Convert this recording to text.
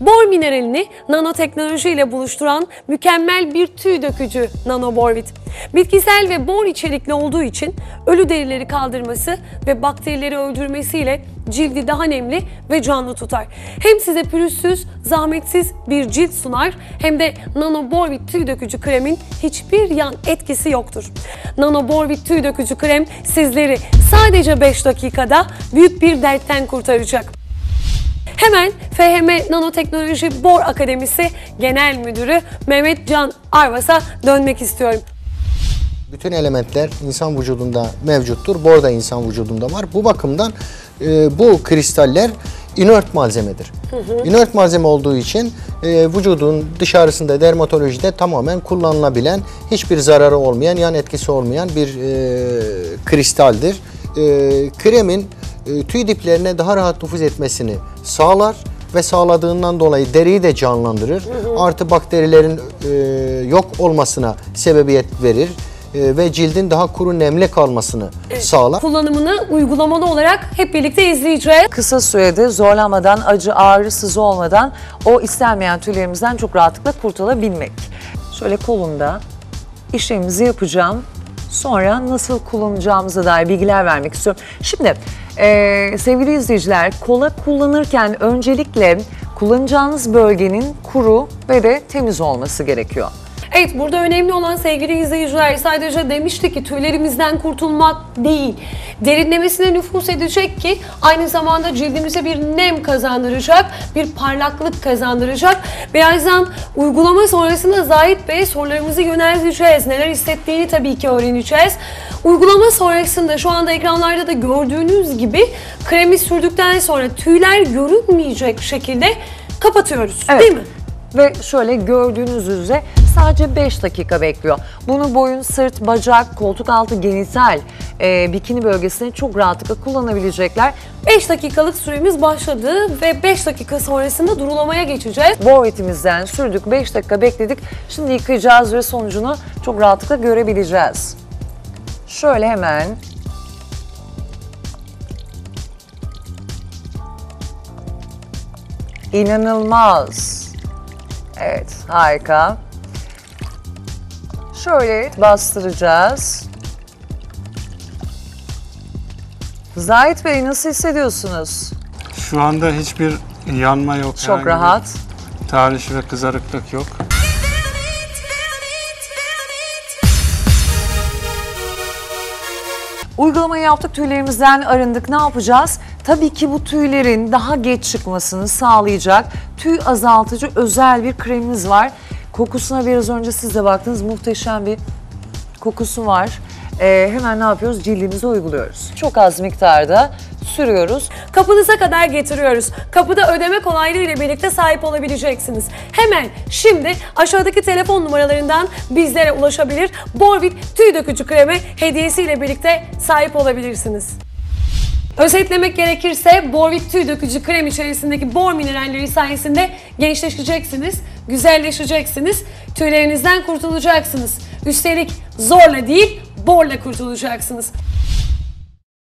Bor mineralini nanoteknoloji ile buluşturan mükemmel bir tüy dökücü nanoborvit. Bitkisel ve bor içerikli olduğu için ölü derileri kaldırması ve bakterileri öldürmesiyle cildi daha nemli ve canlı tutar. Hem size pürüzsüz, zahmetsiz bir cilt sunar hem de nanoborvit tüy dökücü kremin hiçbir yan etkisi yoktur. Nanoborvit tüy dökücü krem sizleri sadece 5 dakikada büyük bir dertten kurtaracak. Hemen FHM Nanoteknoloji Bor Akademisi Genel Müdürü Mehmet Can Arvas'a dönmek istiyorum. Bütün elementler insan vücudunda mevcuttur. Bor da insan vücudunda var. Bu bakımdan e, bu kristaller inert malzemedir. Inert malzeme olduğu için e, vücudun dışarısında dermatolojide tamamen kullanılabilen, hiçbir zararı olmayan, yan etkisi olmayan bir e, kristaldir. E, kremin tüy diplerine daha rahat nüfuz etmesini sağlar ve sağladığından dolayı deriyi de canlandırır. Artı bakterilerin e, yok olmasına sebebiyet verir e, ve cildin daha kuru nemli kalmasını sağlar. Kullanımını uygulamalı olarak hep birlikte izleyeceğiz. Kısa sürede zorlamadan, acı, ağrı, sızı olmadan o istenmeyen tüylerimizden çok rahatlıkla kurtulabilmek. Şöyle kolumda işlemimizi yapacağım. Sonra nasıl kullanacağımıza dair bilgiler vermek istiyorum. Şimdi eee, sevgili izleyiciler kola kullanırken öncelikle kullanacağınız bölgenin kuru ve de temiz olması gerekiyor. Evet burada önemli olan sevgili izleyiciler sadece demiştik ki tüylerimizden kurtulmak değil. Derinlemesine nüfus edecek ki aynı zamanda cildimize bir nem kazandıracak, bir parlaklık kazandıracak. Birazdan uygulama sonrasında Zahit Bey'e sorularımızı yönelteceğiz. Neler hissettiğini tabii ki öğreneceğiz. Uygulama sonrasında şu anda ekranlarda da gördüğünüz gibi kremi sürdükten sonra tüyler görünmeyecek şekilde kapatıyoruz Evet. değil mi? Ve şöyle gördüğünüz üzere sadece 5 dakika bekliyor. Bunu boyun, sırt, bacak, koltuk altı, genital, e, bikini bölgesinde çok rahatlıkla kullanabilecekler. 5 dakikalık süremiz başladı ve 5 dakika sonrasında durulamaya geçeceğiz. Borvetimizden sürdük, 5 dakika bekledik. Şimdi yıkayacağız ve sonucunu çok rahatlıkla görebileceğiz. Şöyle hemen İnanılmaz. Evet, harika. Şöyle bastıracağız. Zahit Bey nasıl hissediyorsunuz? Şu anda hiçbir yanma yok. Çok herhangi bir rahat. Tahriş ve kızarıklık yok. Uygulamayı yaptık, tüylerimizden arındık. Ne yapacağız? Tabii ki bu tüylerin daha geç çıkmasını sağlayacak tüy azaltıcı özel bir kremimiz var. Kokusuna biraz önce siz de baktınız muhteşem bir kokusu var. Ee, hemen ne yapıyoruz? Cildimize uyguluyoruz. Çok az miktarda sürüyoruz. Kapınıza kadar getiriyoruz. Kapıda ödeme kolaylığı ile birlikte sahip olabileceksiniz. Hemen şimdi aşağıdaki telefon numaralarından bizlere ulaşabilir. Borvit tüy dökücü kremi hediyesiyle birlikte sahip olabilirsiniz. Özetlemek gerekirse Borvit tüy dökücü krem içerisindeki bor mineralleri sayesinde gençleşeceksiniz, güzelleşeceksiniz, tüylerinizden kurtulacaksınız. Üstelik zorla değil, borla kurtulacaksınız.